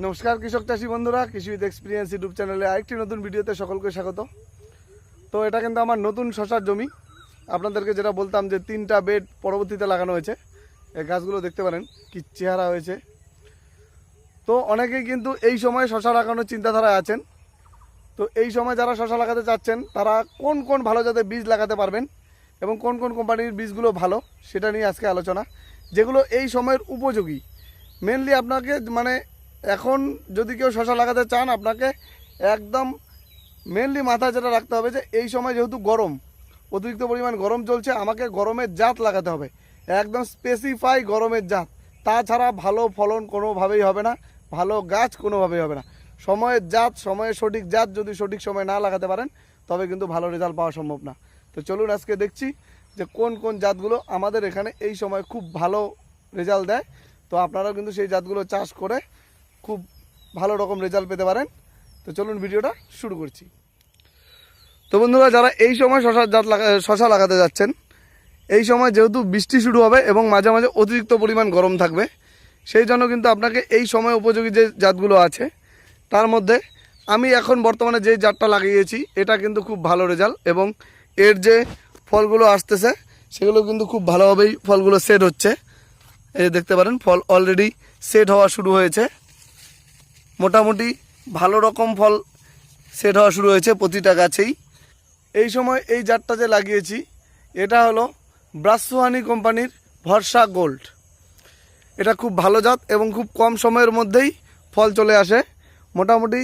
নমস্কার কৃষক চাষি বন্ধুরা, কৃষি উইথ এক্সপিরিয়েন্স ইউটিউব চ্যানেলে আরেকটি নতুন ভিডিওতে সকলকে স্বাগত। তো এটা কিন্তু আমার নতুন শশার জমি। আপনাদেরকে যেটা বলতাম যে তিনটা বেড পরবর্তীতে লাগানো হয়েছে। এই গাছগুলো দেখতে পারেন, কি চেহারা হয়েছে। তো অনেকেই কিন্তু এই সময় শশা লাগানোর চিন্তাধারায় আছেন। তো এই সময় যারা শশা লাগাতে চাচ্ছেন, তারা কোন কোন ভালো জাতের বীজ লাগাতে পারবেন এবং কোন কোন কোম্পানির বীজগুলো ভালো, সেটা নিয়ে আজকে আলোচনা। যেগুলো এই সময়ের উপযোগী। মেনলি আপনাকে মানে এখন যদি কেউ শশা লাগাতে চান, আপনাকে একদম মেনলি মাথায় যেটা রাখতে হবে যে, এই সময় যেহেতু গরম, অতিরিক্ত পরিমাণ গরম চলছে, আমাকে গরমের জাত লাগাতে হবে। একদম স্পেসিফাই গরমের জাত। তাছাড়া ভালো ফলন কোনোভাবেই হবে না, ভালো গাছ কোনোভাবেই হবে না। সময়ের জাত, সময়ের সঠিক জাত যদি সঠিক সময় না লাগাতে পারেন, তবে কিন্তু ভালো রেজাল্ট পাওয়া সম্ভব না। তো চলুন আজকে দেখছি যে কোন কোন জাতগুলো আমাদের এখানে এই সময় খুব ভালো রেজাল্ট দেয়। তো আপনারাও কিন্তু সেই জাতগুলো চাষ করে খুব ভালো রকম রেজাল্ট পেতে পারেন। তো চলুন ভিডিওটা শুরু করছি। তো বন্ধুরা, যারা এই সময় শশার জাত লাগা, শশা লাগাতে যাচ্ছেন, এই সময় যেহেতু বৃষ্টি শুরু হবে এবং মাঝে মাঝে অতিরিক্ত পরিমাণ গরম থাকবে, সেই জন্য কিন্তু আপনাকে এই সময় উপযোগী যে জাতগুলো আছে, তার মধ্যে আমি এখন বর্তমানে যে জাতটা লাগিয়েছি, এটা কিন্তু খুব ভালো রেজাল্ট এবং এর যে ফলগুলো আসতেছে, সেগুলো কিন্তু খুব ভালোভাবেই ফলগুলো সেট হচ্ছে। এই দেখতে পারেন, ফল অলরেডি সেট হওয়া শুরু হয়েছে। মোটামুটি ভালো রকম ফল সেট হওয়া শুরু হয়েছে প্রতিটা গাছেই। এই সময় এই জাতটা যে লাগিয়েছি, এটা হলো ব্রাসোহানি কোম্পানির ভরসা গোল্ড। এটা খুব ভালো জাত এবং খুব কম সময়ের মধ্যেই ফল চলে আসে। মোটামুটি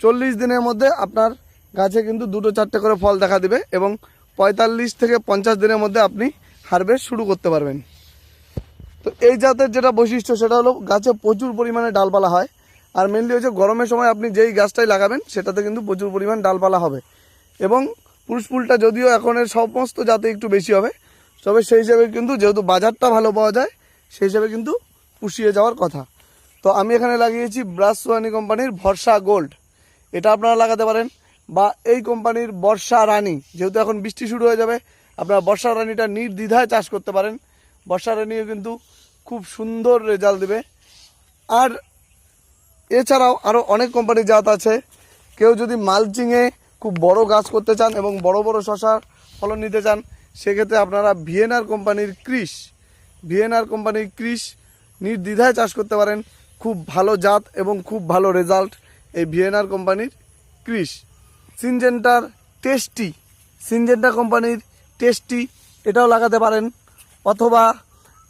চল্লিশ দিনের মধ্যে আপনার গাছে কিন্তু দুটো চারটে করে ফল দেখা দিবে এবং পঁয়তাল্লিশ থেকে পঞ্চাশ দিনের মধ্যে আপনি হারভেস্ট শুরু করতে পারবেন। তো এই জাতের যেটা বৈশিষ্ট্য, সেটা হলো গাছে প্রচুর পরিমাণে ডালপালা হয়। আর মেনলি হচ্ছে গরমের সময় আপনি যেই গাছটাই লাগাবেন, সেটাতে কিন্তু প্রচুর পরিমাণ ডালপালা হবে। এবং পুরুষ ফুলটা যদিও এখন এর সমস্ত জাতে একটু বেশি হবে, তবে সেই হিসাবে কিন্তু যেহেতু বাজারটা ভালো পাওয়া যায়, সেই হিসাবে কিন্তু পুষিয়ে যাওয়ার কথা। তো আমি এখানে লাগিয়েছি ব্রাসওয়ানি কোম্পানির ভরসা গোল্ড। এটা আপনারা লাগাতে পারেন, বা এই কোম্পানির বর্ষা রানী, যেহেতু এখন বৃষ্টি শুরু হয়ে যাবে, আপনারা বর্ষা রানীটা নির্দ্বিধায় চাষ করতে পারেন। বর্ষা রানীও কিন্তু খুব সুন্দর রেজাল্ট দেবে। আর এছাড়াও আরও অনেক কোম্পানির জাত আছে। কেউ যদি মালচিংয়ে খুব বড় গাছ করতে চান এবং বড় বড় শশার ফলন নিতে চান, সেক্ষেত্রে আপনারা ভিএনআর কোম্পানির ক্রিস ভিএনআর কোম্পানির ক্রিস নির্দ্বিধায় চাষ করতে পারেন। খুব ভালো জাত এবং খুব ভালো রেজাল্ট এই ভিএনআর কোম্পানির ক্রিস সিনজেন্টার টেস্টি সিনজেন্টা কোম্পানির টেস্টি এটাও লাগাতে পারেন। অথবা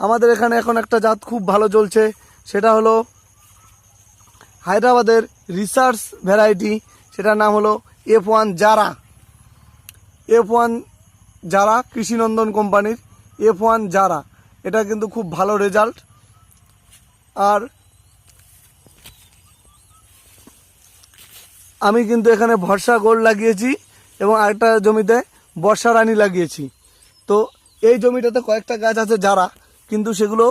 আমাদের এখানে এখন একটা জাত খুব ভালো চলছে, সেটা হলো হায়দ্রাবাদের রিসার্চ ভ্যারাইটি সেটার নাম হলো F one Zara. F one Zara Krishinandan কোম্পানির এফ ওয়ান জারা। এটা কিন্তু খুব ভালো রেজাল্ট আর আমি কিন্তু এখানে ভরসা গোল লাগিয়েছি এবং আরেকটা জমিতে বর্ষা রানী লাগিয়েছি। তো এই জমিটাতে কয়েকটা গাছ আছে যারা কিন্তু সেগুলো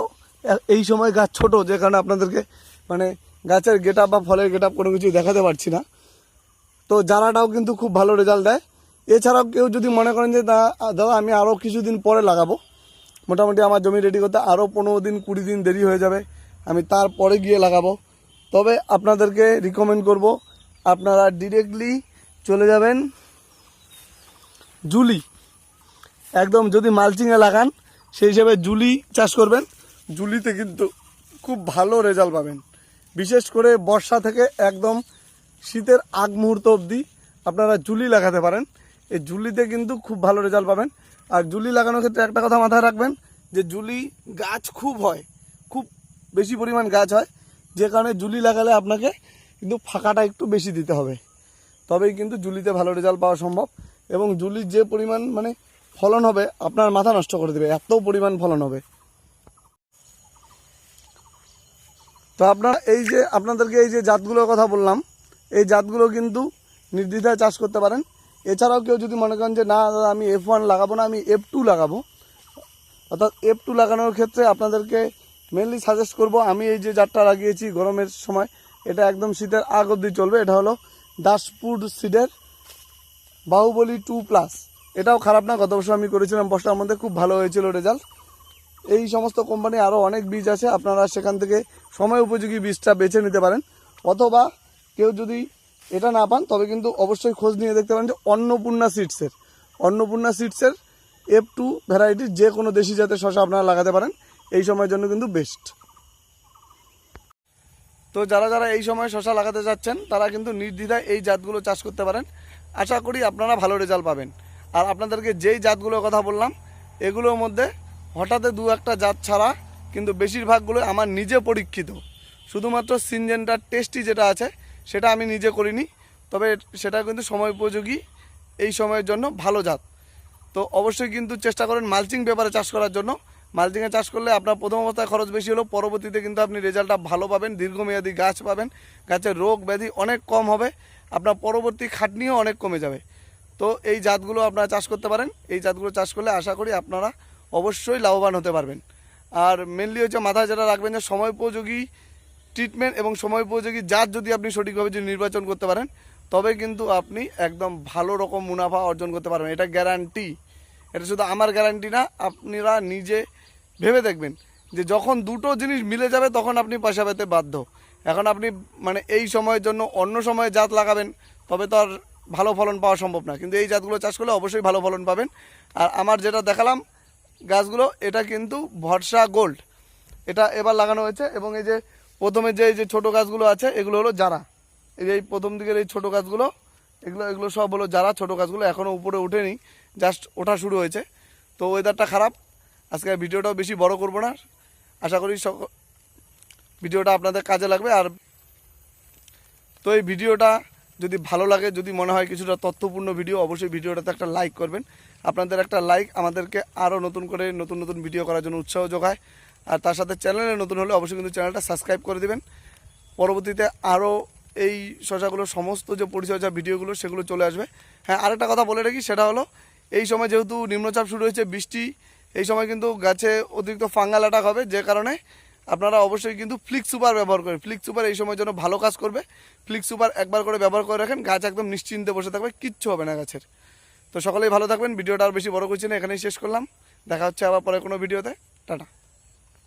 এই সময় গাছ ছোট, যে কারণে আপনাদেরকে মানে গাছের গেট বা ফলের গেট কোনো কিছু দেখাতে পারছি না। তো জারাটাও কিন্তু খুব ভালো রেজাল্ট দেয়। এছাড়াও কেউ যদি মনে করেন যে দাদা, আমি আরও কিছুদিন পরে লাগাবো। মোটামুটি আমার জমি রেডি করতে আরও পনেরো দিন, কুড়ি দিন দেরি হয়ে যাবে। আমি তারপরে গিয়ে লাগাবো। তবে আপনাদেরকে রিকমেন্ড করব, আপনারা ডিরেক্টলি চলে যাবেন জুলি। একদম যদি মালচিংয়ে লাগান, সেই হিসেবে জুলি চাষ করবেন। জুলিতে কিন্তু খুব ভালো রেজাল্ট পাবেন। বিশেষ করে বর্ষা থেকে একদম শীতের আগ মুহূর্ত অবধি আপনারা জুলি লাগাতে পারেন। এই জুলিতে কিন্তু খুব ভালো রেজাল্ট পাবেন। আর জুলি লাগানোর ক্ষেত্রে একটা কথা মাথায় রাখবেন যে জুলি গাছ খুব হয়, খুব বেশি পরিমাণ গাছ হয়। যে কারণে জুলি লাগালে আপনাকে কিন্তু ফাঁকাটা একটু বেশি দিতে হবে। তবেই কিন্তু জুলিতে ভালো রেজাল্ট পাওয়া সম্ভব। এবং জুলির যে পরিমাণ মানে ফলন হবে, আপনার মাথা নষ্ট করে দেবে, এত পরিমাণ ফলন হবে। তো আপনারা এই যে, আপনাদেরকে এই যে জাতগুলোর কথা বললাম, এই জাতগুলো কিন্তু নির্দ্বিধায় চাষ করতে পারেন। এছাড়াও কেউ যদি মনে করেন যে, না, দাদা, আমি এফ ওয়ান লাগাবো না, আমি এফ টু লাগাবো। অর্থাৎ এফ টু লাগানোর ক্ষেত্রে আপনাদেরকে মেনলি সাজেস্ট করব, আমি এই যে জাতটা লাগিয়েছি গরমের সময়, এটা একদম শীতের আগ অবধি চলবে। এটা হলো দাসপুর সিডের বাহুবলী টু প্লাস এটাও খারাপ না, গত বছর আমি করেছিলাম বর্ষার মধ্যে খুব ভালো হয়েছিল রেজাল্ট এই সমস্ত কোম্পানি আরও অনেক বীজ আছে, আপনারা সেখান থেকে সময় উপযোগী বীজটা বেছে নিতে পারেন। অথবা কেউ যদি এটা না পান, তবে কিন্তু অবশ্যই খোঁজ নিয়ে দেখতে পারেন যে অন্নপূর্ণা সিডসের অন্নপূর্ণা সিডসের এফ টু ভ্যারাইটির যে কোনো দেশি জাতের শশা আপনারা লাগাতে পারেন, এই সময়ের জন্য কিন্তু বেস্ট তো যারা যারা এই সময় শশা লাগাতে যাচ্ছেন, তারা কিন্তু নির্দ্বিধায় এই জাতগুলো চাষ করতে পারেন। আশা করি আপনারা ভালো রেজাল্ট পাবেন। আর আপনাদেরকে যেই জাতগুলোর কথা বললাম, এগুলোর মধ্যে হঠাৎ দু একটা জাত ছাড়া, কিন্তু বেশিরভাগগুলো আমার নিজে পরীক্ষিত। শুধুমাত্র সিনজেন্টার টেস্টি যেটা আছে, সেটা আমি নিজে করিনি, তবে সেটা কিন্তু সময় উপযোগী, এই সময়ের জন্য ভালো জাত। তো অবশ্যই কিন্তু চেষ্টা করেন মালচিং পেপারে চাষ করার জন্য। মালচিংয়ে চাষ করলে আপনার প্রথম অবস্থায় খরচ বেশি হলেও পরবর্তীতে কিন্তু আপনি রেজাল্টটা ভালো পাবেন, দীর্ঘমেয়াদী গাছ পাবেন। গাছের রোগ ব্যাধি অনেক কম হবে, আপনার পরবর্তী খাটনিও অনেক কমে যাবে। তো এই জাতগুলো আপনারা চাষ করতে পারেন। এই জাতগুলো চাষ করলে আশা করি আপনারা অবশ্যই লাভবান হতে পারবেন। আর মেনলি হচ্ছে মাথায় যেটা রাখবেন যে সময় উপযোগী ট্রিটমেন্ট এবং সময় উপযোগী জাত যদি আপনি সঠিকভাবে যদি নির্বাচন করতে পারেন, তবে কিন্তু আপনি একদম ভালো রকম মুনাফা অর্জন করতে পারবেন। এটা গ্যারান্টি এটা শুধু আমার গ্যারান্টি না, আপনারা নিজে ভেবে দেখবেন যে যখন দুটো জিনিস মিলে যাবে তখন আপনি পয়সা পেতে বাধ্য। এখন আপনি মানে এই সময়ের জন্য অন্য সময়ে জাত লাগাবেন, তবে তো আর ভালো ফলন পাওয়া সম্ভব না। কিন্তু এই জাতগুলো চাষ করলে অবশ্যই ভালো ফলন পাবেন। আর আমার যেটা দেখালাম গাছগুলো, এটা কিন্তু ভরসা গোল্ড। এটা এবার লাগানো হয়েছে এবং এই যে প্রথমে যে যে ছোটো গাছগুলো আছে, এগুলো হলো যারা। এই যে এই প্রথম দিকের এই ছোটো গাছগুলো, এগুলো এগুলো সব হলো যারা। ছোটো গাছগুলো এখনও উপরে ওঠেনি জাস্ট ওঠা শুরু হয়েছে। তো ওয়েদারটা খারাপ। আজকে ভিডিওটাও বেশি বড় করব না। আশা করি সক, ভিডিওটা আপনাদের কাজে লাগবে। আর তো এই ভিডিওটা যদি ভালো লাগে, যদি মনে হয় কিছুটা তথ্যপূর্ণ ভিডিও অবশ্যই ভিডিওটাতে একটা লাইক করবেন। আপনাদের একটা লাইক আমাদেরকে আরও নতুন করে নতুন নতুন ভিডিও করার জন্য উৎসাহ যোগায়। আর তার সাথে চ্যানেলে নতুন হলে অবশ্যই কিন্তু চ্যানেলটা সাবস্ক্রাইব করে দেবেন। পরবর্তীতে আরও এই শশাগুলোর সমস্ত যে পরিচর্যা ভিডিওগুলো সেগুলো চলে আসবে। হ্যাঁ আরেকটা কথা বলে রাখি, সেটা হলো, এই সময় যেহেতু নিম্নচাপ শুরু হয়েছে, বৃষ্টি, এই সময় কিন্তু গাছে অতিরিক্ত ফাঙ্গাল অ্যাটাক হবে, যে কারণে আপনারা অবশ্যই কিন্তু ফ্লিক্স সুপার ব্যবহার করেন। ফ্লিক সুপার এই সময় জন্য ভালো কাজ করবে ফ্লিক্স সুপার একবার করে ব্যবহার করে রাখেন, গাছ একদম নিশ্চিন্তে বসে থাকবে, কিচ্ছু হবে না গাছের। তো সকলেই ভালো থাকবেন, ভিডিওটা আর বেশি বড় করছি না, এখানেই শেষ করলাম। দেখা হচ্ছে আবার পরে কোনো ভিডিওতে। টাটা।